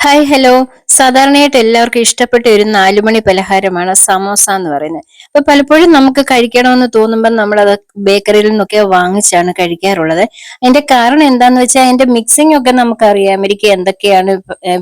Hi hello സാധാരണയായിട്ട് എല്ലാവർക്കും ഇഷ്ടപ്പെട്ട ഒരു നാലുമണി പലഹാരമാണ് സമോസ എന്ന് പറയുന്നത്. അപ്പൊ പലപ്പോഴും നമുക്ക് കഴിക്കണമെന്ന് തോന്നുമ്പോൾ നമ്മൾ അത് ബേക്കറിയിൽ നിന്നൊക്കെ വാങ്ങിച്ചാണ് കഴിക്കാറുള്ളത്. അതിന്റെ കാരണം എന്താന്ന് വെച്ചാൽ അതിന്റെ മിക്സിംഗ് ഒക്കെ നമുക്കറിയാം എനിക്ക് എന്തൊക്കെയാണ്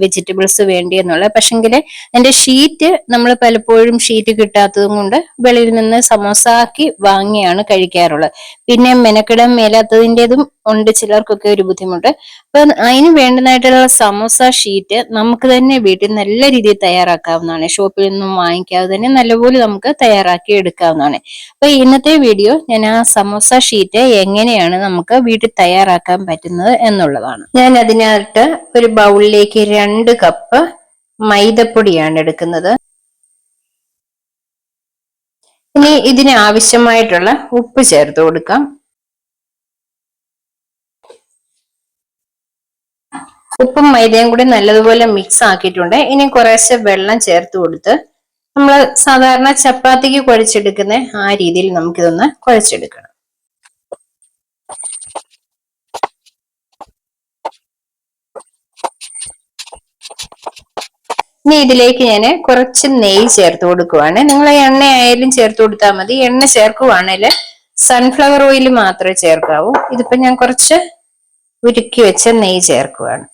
വെജിറ്റബിൾസ് വേണ്ടിയെന്നുള്ളത്. പക്ഷെങ്കിൽ അതിന്റെ ഷീറ്റ് നമ്മൾ പലപ്പോഴും ഷീറ്റ് കിട്ടാത്തതും കൊണ്ട് വെളിയിൽ നിന്ന് സമോസ ആക്കി വാങ്ങിയാണ് കഴിക്കാറുള്ളത്. പിന്നെ മെനക്കിടം മേലാത്തതിന്റെതും ഉണ്ട് ചിലർക്കൊക്കെ ഒരു ബുദ്ധിമുട്ട്. അപ്പൊ അതിന് വേണ്ടതായിട്ടുള്ള സമോസ ഷീറ്റ് നമുക്ക് തന്നെ വീട്ടിൽ നല്ല രീതിയിൽ തയ്യാറാക്കാവുന്നതാണ്. ഷോപ്പിൽ നിന്നും വാങ്ങിക്കാതെ തന്നെ നല്ലപോലെ നമുക്ക് തയ്യാറാക്കി എടുക്കാവുന്നതാണ്. അപ്പൊ ഇന്നത്തെ വീഡിയോ ഞാൻ ആ സമോസ ഷീറ്റ് എങ്ങനെയാണ് നമുക്ക് വീട്ടിൽ തയ്യാറാക്കാൻ പറ്റുന്നത് എന്നുള്ളതാണ്. ഞാൻ അതിനകത്ത് ഒരു ബൗളിലേക്ക് രണ്ട് കപ്പ് മൈദപ്പൊടിയാണ് എടുക്കുന്നത്. ഇനി ഇതിന് ആവശ്യമായിട്ടുള്ള ഉപ്പ് ചേർത്ത് കൊടുക്കാം. ഉപ്പും മൈദയും കൂടി നല്ലതുപോലെ മിക്സ് ആക്കിയിട്ടുണ്ട്. ഇനി കുറേശ്ശെ വെള്ളം ചേർത്ത് കൊടുത്ത് നമ്മൾ സാധാരണ ചപ്പാത്തിക്ക് കുഴച്ചെടുക്കുന്ന ആ രീതിയിൽ നമുക്കിതൊന്ന് കുഴച്ചെടുക്കണം. ഇനി ഇതിലേക്ക് ഞാൻ കുറച്ച് നെയ്യ് ചേർത്ത് കൊടുക്കുവാണ്. നിങ്ങൾ എണ്ണ ആയാലും ചേർത്ത് കൊടുത്താൽ മതി. എണ്ണ ചേർക്കുവാണെങ്കിൽ സൺഫ്ലവർ ഓയിൽ മാത്രമേ ചേർക്കാവൂ. ഇതിപ്പോ ഞാൻ കുറച്ച് ഉരുക്കി വെച്ച നെയ്യ് ചേർക്കുവാണ്.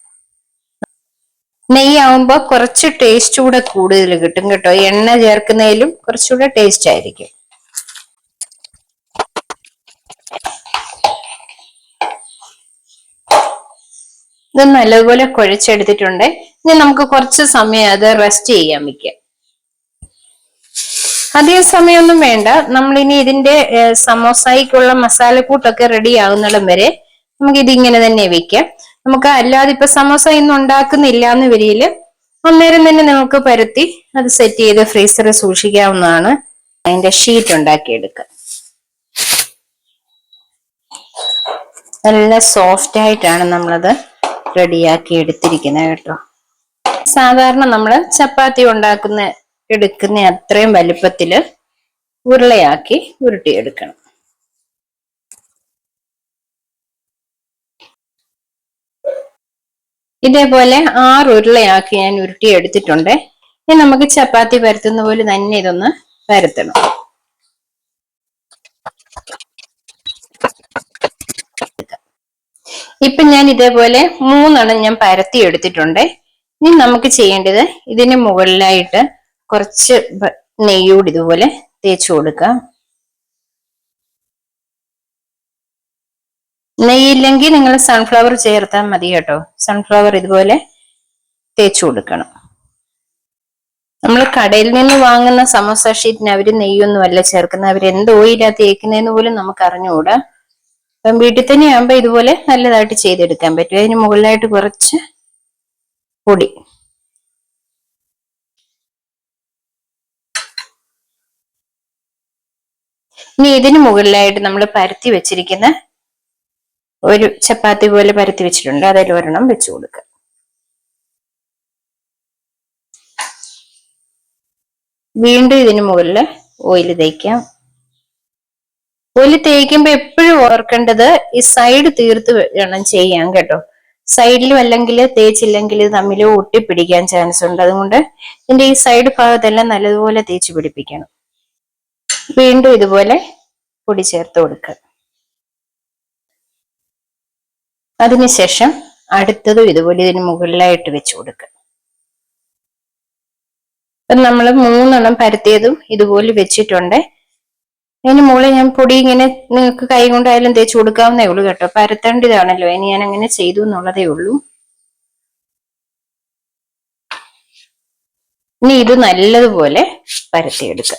നെയ്യാവുമ്പോ കുറച്ച് ടേസ്റ്റ് കൂടെ കൂടുതൽ കിട്ടും കേട്ടോ. എണ്ണ ചേർക്കുന്നതിലും കുറച്ചുകൂടെ ടേസ്റ്റ് ആയിരിക്കും. ഇത് നല്ലതുപോലെ കുഴച്ചെടുത്തിട്ടുണ്ട്. ഇനി നമുക്ക് കുറച്ച് സമയം അത് റെസ്റ്റ് ചെയ്യാൻ വെക്കാം. അധിക സമയമൊന്നും വേണ്ട. നമ്മളിനി ഇതിന്റെ സമോസായിക്കുള്ള മസാലക്കൂട്ടൊക്കെ റെഡി ആകുന്നിടം വരെ നമുക്ക് ഇതിങ്ങനെ തന്നെ വെക്കാം. നമുക്ക് അല്ലാതെ ഇപ്പൊ സമോസ ഇന്ന് ഉണ്ടാക്കുന്നില്ല എന്ന് വരിയിൽ അന്നേരം തന്നെ നമുക്ക് പരത്തി അത് സെറ്റ് ചെയ്ത് ഫ്രീസറിൽ സൂക്ഷിക്കാവുന്നതാണ്. അതിന്റെ ഷീറ്റ് ഉണ്ടാക്കിയെടുക്കുക. നല്ല സോഫ്റ്റ് ആയിട്ടാണ് നമ്മളത് റെഡിയാക്കി എടുത്തിരിക്കുന്നത് കേട്ടോ. സാധാരണ നമ്മൾ ചപ്പാത്തി ഉണ്ടാക്കുന്ന എടുക്കുന്ന അത്രയും വലിപ്പത്തിൽ ഉരുളയാക്കി ഉരുട്ടിയെടുക്കണം. ഇതേപോലെ ആറ് ഉരുളയാക്കി ഞാൻ ഉരുട്ടി എടുത്തിട്ടുണ്ട്. ഇനി നമുക്ക് ചപ്പാത്തി പരത്തുന്ന പോലെ തന്നെ ഇതൊന്ന് പരത്തണം. ഇപ്പൊ ഞാൻ ഇതേപോലെ മൂന്നെണ്ണം ഞാൻ പരത്തി എടുത്തിട്ടുണ്ട്. ഇനി നമുക്ക് ചെയ്യേണ്ടത് ഇതിന് മുകളിലായിട്ട് കുറച്ച് നെയ്യോട് ഇതുപോലെ തേച്ചു കൊടുക്കാം. നെയ്യില്ലെങ്കിൽ നിങ്ങൾ സൺഫ്ലവർ ചേർത്താൽ മതി കേട്ടോ. സൺഫ്ലവർ ഇതുപോലെ തേച്ചു കൊടുക്കണം. നമ്മൾ കടയിൽ നിന്ന് വാങ്ങുന്ന സമോസ ഷീറ്റിന് അവർ നെയ്യൊന്നും അല്ല ചേർക്കുന്നത്. അവർ എന്ത് ഓയിലാ തേക്കുന്നതെന്ന് പോലും നമുക്ക് അറിഞ്ഞുകൂടാ. അപ്പം വീട്ടിൽ തന്നെ ആകുമ്പോൾ ഇതുപോലെ നല്ലതായിട്ട് ചെയ്തെടുക്കാൻ പറ്റും. അതിന് മുകളിലായിട്ട് കുറച്ച് പൊടി. ഇനി ഇതിന് മുകളിലായിട്ട് നമ്മൾ പരത്തി വെച്ചിരിക്കുന്ന ഒരു ചപ്പാത്തി പോലെ പരത്തി വെച്ചിട്ടുണ്ട്. അതിൽ ഒരെണ്ണം വെച്ചു കൊടുക്കുക. വീണ്ടും ഇതിന് മുകളിൽ ഓയിൽ തേക്കാം. ഓയിൽ തേക്കുമ്പോ എപ്പോഴും ഓർക്കേണ്ടത് ഈ സൈഡ് തീർത്ത് വേണം ചെയ്യാൻ കേട്ടോ. സൈഡിലും അല്ലെങ്കിൽ തേച്ചില്ലെങ്കിൽ തമ്മിൽ ഒട്ടിപ്പിടിക്കാൻ ചാൻസ് ഉണ്ട്. അതുകൊണ്ട് ഇതിന്റെ ഈ സൈഡ് ഭാഗത്തെല്ലാം നല്ലതുപോലെ തേച്ച് പിടിപ്പിക്കണം. വീണ്ടും ഇതുപോലെ പൊടി ചേർത്ത് കൊടുക്കുക. അതിനുശേഷം അടുത്തതും ഇതുപോലെ ഇതിന് മുകളിലായിട്ട് വെച്ച് കൊടുക്കുക. നമ്മൾ മൂന്നെണ്ണം പരത്തിയതും ഇതുപോലെ വെച്ചിട്ടുണ്ട്. അതിന് മുകളിൽ ഞാൻ പൊടി ഇങ്ങനെ നിങ്ങൾക്ക് കൈ കൊണ്ടായാലും തേച്ച് കൊടുക്കാവുന്നേ ഉള്ളൂ കേട്ടോ. പരത്തേണ്ടതാണല്ലോ. ഇനി ഞാൻ അങ്ങനെ ചെയ്തു എന്നുള്ളതേ ഉള്ളൂ. ഇനി ഇത് നല്ലതുപോലെ പരത്തിയെടുക്കുക.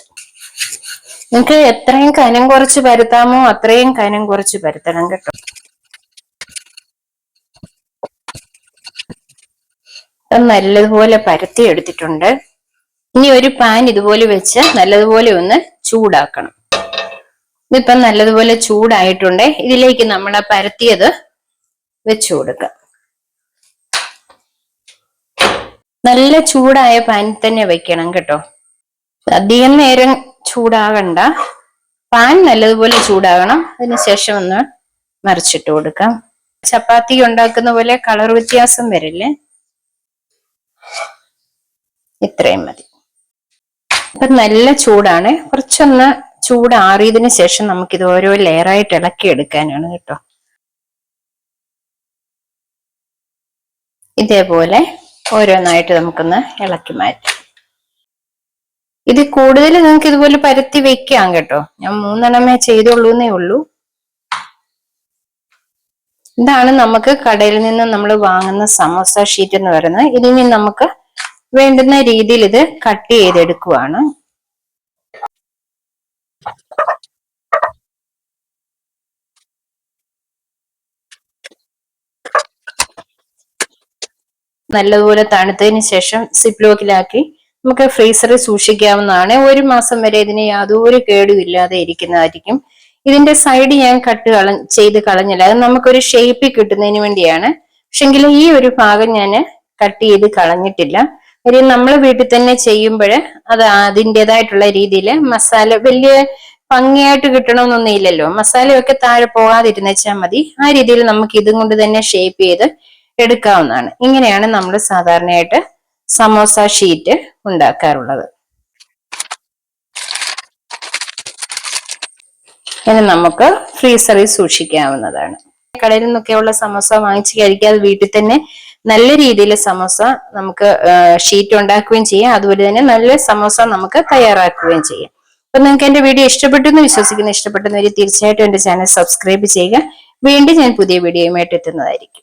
നിങ്ങൾക്ക് എത്രയും കനം കുറച്ച് പരത്താമോ അത്രയും കനം കുറച്ച് പരത്തണം കേട്ടോ. നല്ലതുപോലെ പരത്തി എടുത്തിട്ടുണ്ട് ഇനി ഒരു പാൻ ഇതുപോലെ വെച്ച് നല്ലതുപോലെ ഒന്ന് ചൂടാക്കണം. ഇതിപ്പം നല്ലതുപോലെ ചൂടായിട്ടുണ്ട്. ഇതിലേക്ക് നമ്മൾ പരത്തിയത് വെച്ചു കൊടുക്കാം. നല്ല ചൂടായ പാനിൽ തന്നെ വെക്കണം കേട്ടോ. അധികം നേരം ചൂടാകണ്ട. പാൻ നല്ലതുപോലെ ചൂടാകണം. അതിനുശേഷം ഒന്ന് മറിച്ചിട്ട് കൊടുക്കാം. ചപ്പാത്തി ഉണ്ടാക്കുന്ന പോലെ കളർ വ്യത്യാസം വരില്ലേ? ഇത്രയും മതി. അപ്പൊ നല്ല ചൂടാണ്. കുറച്ചൊന്ന് ചൂടാറിയതിനു ശേഷം നമുക്ക് ഇത് ഓരോ ലെയറായിട്ട് ഇളക്കി എടുക്കാനാണ് കേട്ടോ. ഇതേപോലെ ഓരോന്നായിട്ട് നമുക്കൊന്ന് ഇളക്കി മാറ്റാം. ഇത് കൂടുതൽ നിങ്ങൾക്ക് ഇതുപോലെ പരത്തി വെക്കാം കേട്ടോ. ഞാൻ മൂന്നെണ്ണമേ ചെയ്തുള്ളൂന്നേ ഉള്ളൂ. ഇതാണ് നമുക്ക് കടയിൽ നിന്ന് നമ്മൾ വാങ്ങുന്ന സമോസ ഷീറ്റ് എന്ന് പറയുന്നത്. ഇതിനി നമുക്ക് വേണ്ടുന്ന രീതിയിൽ ഇത് കട്ട് ചെയ്തെടുക്കുവാണ്. നല്ലതുപോലെ തണുത്തതിന് ശേഷം സിപ്പ് ലോക്കിലാക്കി നമുക്ക് ഫ്രീസറിൽ സൂക്ഷിക്കാവുന്നതാണ്. ഒരു മാസം വരെ ഇതിന് യാതൊരു കേടും ഇല്ലാതെ ഇരിക്കുന്നതായിരിക്കും. ഇതിന്റെ സൈഡ് ഞാൻ കട്ട് കള ചെയ്ത് കളഞ്ഞില്ല. അത് നമുക്കൊരു ഷേപ്പിൽ കിട്ടുന്നതിന് വേണ്ടിയാണ്. പക്ഷെങ്കിൽ ഈ ഒരു ഭാഗം ഞാൻ കട്ട് ചെയ്ത് കളഞ്ഞിട്ടില്ല. കാര്യം നമ്മൾ വീട്ടിൽ തന്നെ ചെയ്യുമ്പോൾ അത് അതിന്റെതായിട്ടുള്ള രീതിയിൽ മസാല വലിയ ഭംഗിയായിട്ട് കിട്ടണമെന്നൊന്നും ഇല്ലല്ലോ. മസാലയൊക്കെ താഴെ പോകാതിരുന്നെച്ചാൽ മതി. ആ രീതിയിൽ നമുക്ക് ഇതും കൊണ്ട് തന്നെ ഷേപ്പ് ചെയ്ത് എടുക്കാവുന്നതാണ്. ഇങ്ങനെയാണ് നമ്മൾ സാധാരണയായിട്ട് സമോസ ഷീറ്റ് ഉണ്ടാക്കാറുള്ളത്. ഇനി നമുക്ക് ഫ്രീസറിൽ സൂക്ഷിക്കാവുന്നതാണ്. കടയിൽ നിന്നൊക്കെയുള്ള സമോസ വാങ്ങിച്ച് കഴിക്കാതെ വീട്ടിൽ തന്നെ നല്ല രീതിയിൽ സമോസ നമുക്ക് ഷീറ്റ് ഉണ്ടാക്കുകയും ചെയ്യാം. അതുപോലെ തന്നെ നല്ല സമോസ നമുക്ക് തയ്യാറാക്കുകയും ചെയ്യാം. അപ്പൊ നിങ്ങൾക്ക് എന്റെ വീഡിയോ ഇഷ്ടപ്പെട്ടു എന്ന് വിശ്വസിക്കുന്നു ഇഷ്ടപ്പെട്ടെന്നവർ തീർച്ചയായിട്ടും എന്റെ ചാനൽ സബ്സ്ക്രൈബ് ചെയ്യുക. വീണ്ടും ഞാൻ പുതിയ വീഡിയോയുമായിട്ട് എത്തുന്നതായിരിക്കും.